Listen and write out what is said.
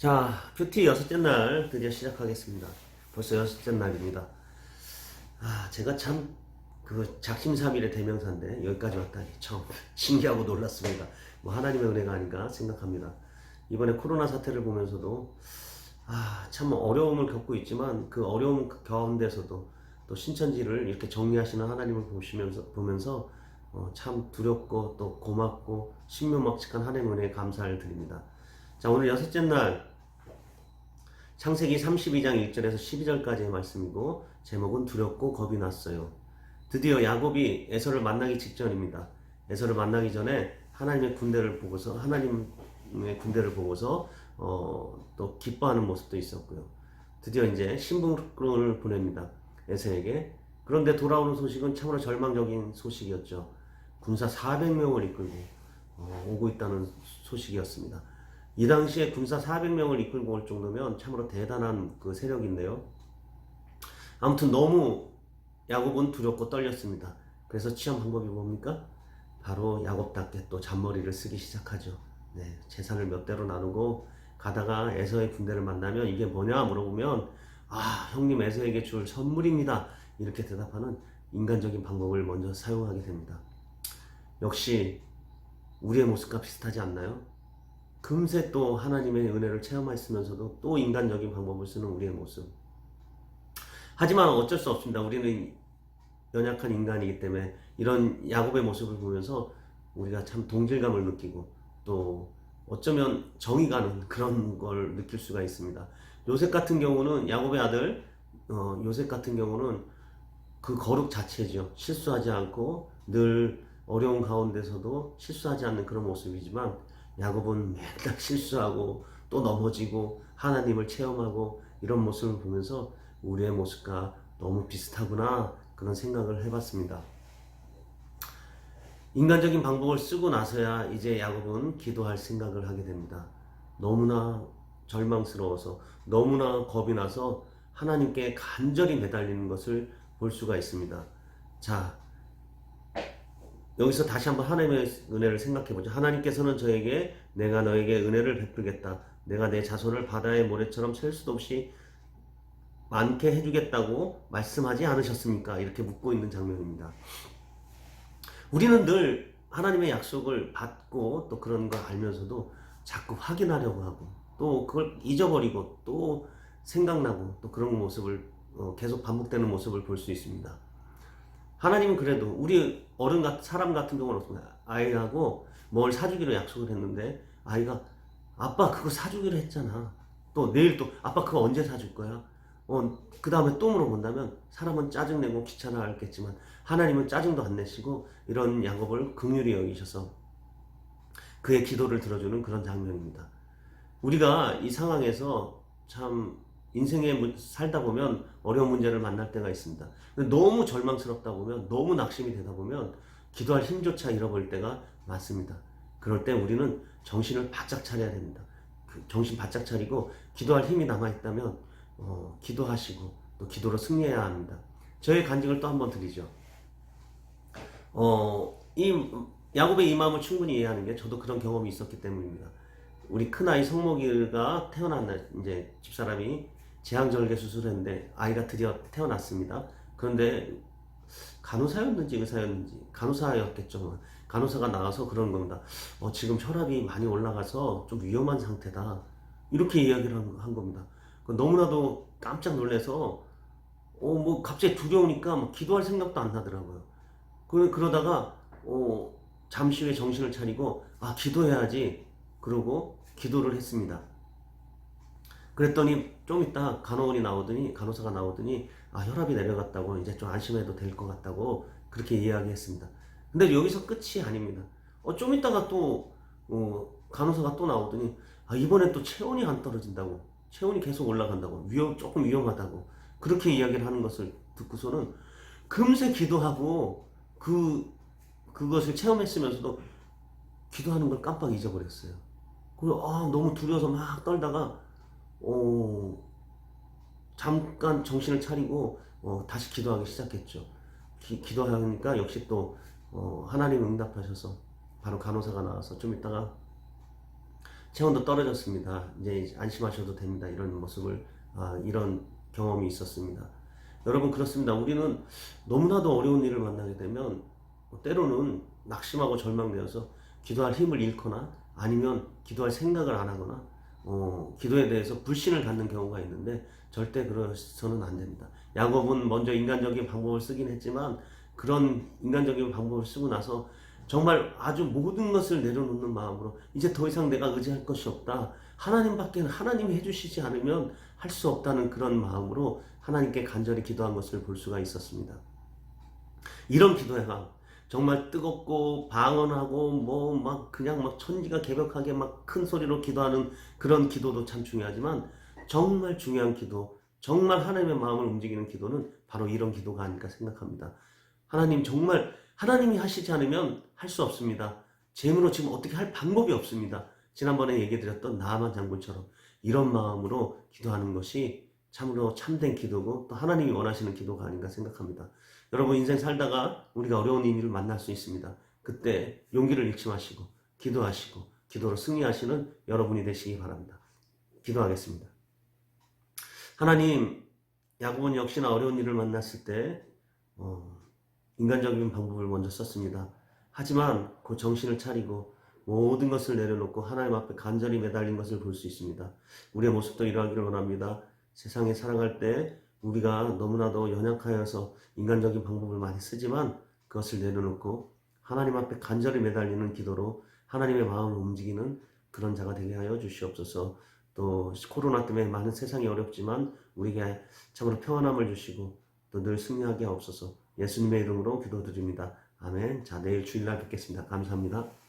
자, 큐티 여섯째 날 드디어 시작하겠습니다. 벌써 여섯째 날입니다. 아, 제가 참, 그, 작심삼일의 대명사인데, 여기까지 왔다니, 참, 신기하고 놀랐습니다. 뭐, 하나님의 은혜가 아닌가 생각합니다. 이번에 코로나 사태를 보면서도, 아, 참 어려움을 겪고 있지만, 그 어려움 가운데서도 또 신천지를 이렇게 정리하시는 하나님을 보시면서, 보면서, 어, 참 두렵고 또 고맙고 신묘막측한 하나님의 은혜에 감사를 드립니다. 자, 오늘 여섯째 날, 창세기 32장 1절에서 12절까지의 말씀이고 제목은 두렵고 겁이 났어요. 드디어 야곱이 에서를 만나기 직전입니다. 에서를 만나기 전에 하나님의 군대를 보고서 하나님의 군대를 보고서 어, 또 기뻐하는 모습도 있었고요. 드디어 이제 신분을 보냅니다. 에서에게. 그런데 돌아오는 소식은 참으로 절망적인 소식이었죠. 군사 400명을 이끌고 어, 오고 있다는 소식이었습니다. 이 당시에 군사 400명을 이끌고 올 정도면 참으로 대단한 그 세력인데요. 아무튼 너무 야곱은 두렵고 떨렸습니다. 그래서 취한 방법이 뭡니까? 바로 야곱답게 또 잔머리를 쓰기 시작하죠. 네, 재산을 몇 대로 나누고 가다가 에서의 군대를 만나면 이게 뭐냐 물어보면 아 형님 에서에게 줄 선물입니다. 이렇게 대답하는 인간적인 방법을 먼저 사용하게 됩니다. 역시 우리의 모습과 비슷하지 않나요? 금세 또 하나님의 은혜를 체험했으면서도 또 인간적인 방법을 쓰는 우리의 모습. 하지만 어쩔 수 없습니다. 우리는 연약한 인간이기 때문에 이런 야곱의 모습을 보면서 우리가 참 동질감을 느끼고 또 어쩌면 정이 가는 그런 걸 느낄 수가 있습니다. 요셉 같은 경우는 야곱의 아들 어, 요셉 같은 경우는 그 거룩 자체죠. 실수하지 않고 늘 어려운 가운데서도 실수하지 않는 그런 모습이지만 야곱은 맨날 실수하고 또 넘어지고 하나님을 체험하고 이런 모습을 보면서 우리의 모습과 너무 비슷하구나 그런 생각을 해봤습니다. 인간적인 방법을 쓰고 나서야 이제 야곱은 기도할 생각을 하게 됩니다. 너무나 절망스러워서 너무나 겁이 나서 하나님께 간절히 매달리는 것을 볼 수가 있습니다. 자, 여기서 다시 한번 하나님의 은혜를 생각해 보죠. 하나님께서는 저에게 내가 너에게 은혜를 베풀겠다. 내가 내 자손을 바다의 모래처럼 셀 수도 없이 많게 해주겠다고 말씀하지 않으셨습니까? 이렇게 묻고 있는 장면입니다. 우리는 늘 하나님의 약속을 받고 또 그런 걸 알면서도 자꾸 확인하려고 하고 또 그걸 잊어버리고 또 생각나고 또 그런 모습을 어, 계속 반복되는 모습을 볼 수 있습니다. 하나님은 그래도 우리 어른 같 사람 같은 경우는? 아이하고 뭘 사주기로 약속을 했는데 아이가 아빠 그거 사주기로 했잖아. 또 내일 또 아빠 그거 언제 사줄 거야? 어, 그 다음에 또 물어본다면 사람은 짜증내고 귀찮아 하겠지만 하나님은 짜증도 안 내시고 이런 야곱을 긍휼히 여기셔서 그의 기도를 들어주는 그런 장면입니다. 우리가 이 상황에서 참 인생에 살다 보면 어려운 문제를 만날 때가 있습니다. 너무 절망스럽다 보면 너무 낙심이 되다 보면 기도할 힘조차 잃어버릴 때가 많습니다. 그럴 때 우리는 정신을 바짝 차려야 됩니다. 그 정신 바짝 차리고 기도할 힘이 남아 있다면 어, 기도하시고 또 기도로 승리해야 합니다. 저의 간증을 또 한 번 드리죠. 어, 이 야곱의 이 마음을 충분히 이해하는 게 저도 그런 경험이 있었기 때문입니다. 우리 큰아이 성목이가 태어난 날 이제 집사람이 제왕절개 수술했는데 아이가 드디어 태어났습니다. 그런데 간호사였는지 의사였는지 간호사였겠죠. 간호사가 나와서 그런 겁니다. 어, 지금 혈압이 많이 올라가서 좀 위험한 상태다. 이렇게 이야기를 한, 한 겁니다. 너무나도 깜짝 놀래서 어, 뭐 갑자기 두려우니까 막 기도할 생각도 안 나더라고요. 그 그러다가 어, 잠시 후에 정신을 차리고 아 기도해야지 그러고 기도를 했습니다. 그랬더니 좀 이따 간호원이 나오더니 간호사가 나오더니 아 혈압이 내려갔다고 이제 좀 안심해도 될 것 같다고 그렇게 이야기했습니다. 근데 여기서 끝이 아닙니다. 어, 좀 이따가 또 어, 간호사가 또 나오더니 아 이번엔 또 체온이 안 떨어진다고 체온이 계속 올라간다고 위험 조금 위험하다고 그렇게 이야기를 하는 것을 듣고서는 금세 기도하고 그 그것을 체험했으면서도 기도하는 걸 깜빡 잊어버렸어요. 그리고 아 너무 두려워서 막 떨다가 어 잠깐 정신을 차리고 어, 다시 기도하기 시작했죠. 기, 기도하니까 역시 또 어, 하나님 응답하셔서 바로 간호사가 나와서 좀 있다가 체온도 떨어졌습니다. 이제 안심하셔도 됩니다. 이런 모습을 아, 이런 경험이 있었습니다. 여러분 그렇습니다. 우리는 너무나도 어려운 일을 만나게 되면 뭐 때로는 낙심하고 절망되어서 기도할 힘을 잃거나 아니면 기도할 생각을 안 하거나 어, 기도에 대해서 불신을 갖는 경우가 있는데 절대 그러서는 안 됩니다. 야곱은 먼저 인간적인 방법을 쓰긴 했지만 그런 인간적인 방법을 쓰고 나서 정말 아주 모든 것을 내려놓는 마음으로 이제 더 이상 내가 의지할 것이 없다. 하나님밖에 하나님이 해주시지 않으면 할 수 없다는 그런 마음으로 하나님께 간절히 기도한 것을 볼 수가 있었습니다. 이런 기도가 정말 뜨겁고 방언하고 뭐 막 그냥 막 천지가 개벽하게 막 큰 소리로 기도하는 그런 기도도 참 중요하지만 정말 중요한 기도, 정말 하나님의 마음을 움직이는 기도는 바로 이런 기도가 아닐까 생각합니다. 하나님 정말 하나님이 하시지 않으면 할 수 없습니다. 제물로 지금 어떻게 할 방법이 없습니다. 지난번에 얘기 드렸던 나아만 장군처럼 이런 마음으로 기도하는 것이 참으로 참된 기도고 또 하나님이 원하시는 기도가 아닌가 생각합니다. 여러분 인생 살다가 우리가 어려운 일을 만날 수 있습니다. 그때 용기를 잃지 마시고 기도하시고 기도로 승리하시는 여러분이 되시기 바랍니다. 기도하겠습니다. 하나님, 야곱은 역시나 어려운 일을 만났을 때 어, 인간적인 방법을 먼저 썼습니다. 하지만 그 정신을 차리고 모든 것을 내려놓고 하나님 앞에 간절히 매달린 것을 볼 수 있습니다. 우리의 모습도 이러하기를 원합니다. 세상에 살아갈 때 우리가 너무나도 연약하여서 인간적인 방법을 많이 쓰지만 그것을 내려놓고 하나님 앞에 간절히 매달리는 기도로 하나님의 마음을 움직이는 그런 자가 되게 하여 주시옵소서. 또 코로나 때문에 많은 세상이 어렵지만 우리에게 참으로 평안함을 주시고 또 늘 승리하게 하옵소서. 예수님의 이름으로 기도드립니다. 아멘. 자, 내일 주일날 뵙겠습니다. 감사합니다.